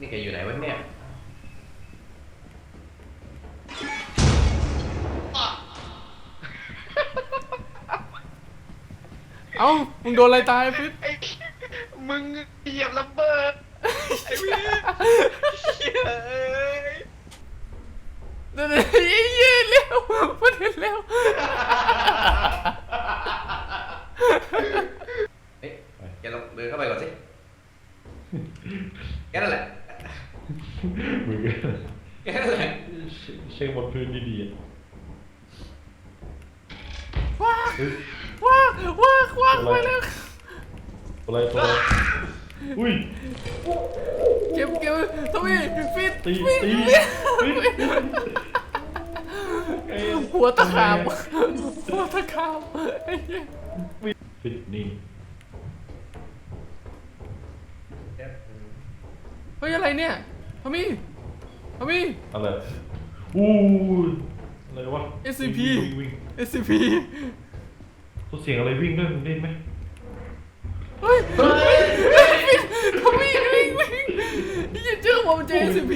นี่แกอยู่ไหนวะเนี่ย เอ้า มึงโดนอะไรตายฟิตไอ้มึงเหยียบระเบิดไอ้พี่เหี้ยเอ้ยเดี๋ยวๆเย้เร็วมันเห็นแล้วเฮ้ยแกลองเดินเข้าไปก่อนสิแค่นั้นแหละ มึงก็แค่นั้นแหละเช็คบนพื้นดีๆอะว้าว้าว้าว้าไปแล้วอะไรตัวอะไรอุ้ย เก็บเก็บทำไมฟิตตีฟิตตีฟิตฟิตเอ้ยหัวตะขาบหัวตะขาบไอ้เหี้ยฟิตนี่เฮ้ยอะไรเนี่ย ทอมมี่ทอมมี่ อะไรอู้ยอะไรวะ SCP วิ่งวิ่ง SCP ตัวเสียงอะไรวิ่งด้วยมึงได้ไหมเฮ้ยเฮ้ยฟิตทอมมี่วิ่งวิ่งอย่าเจอผมเจอ SCP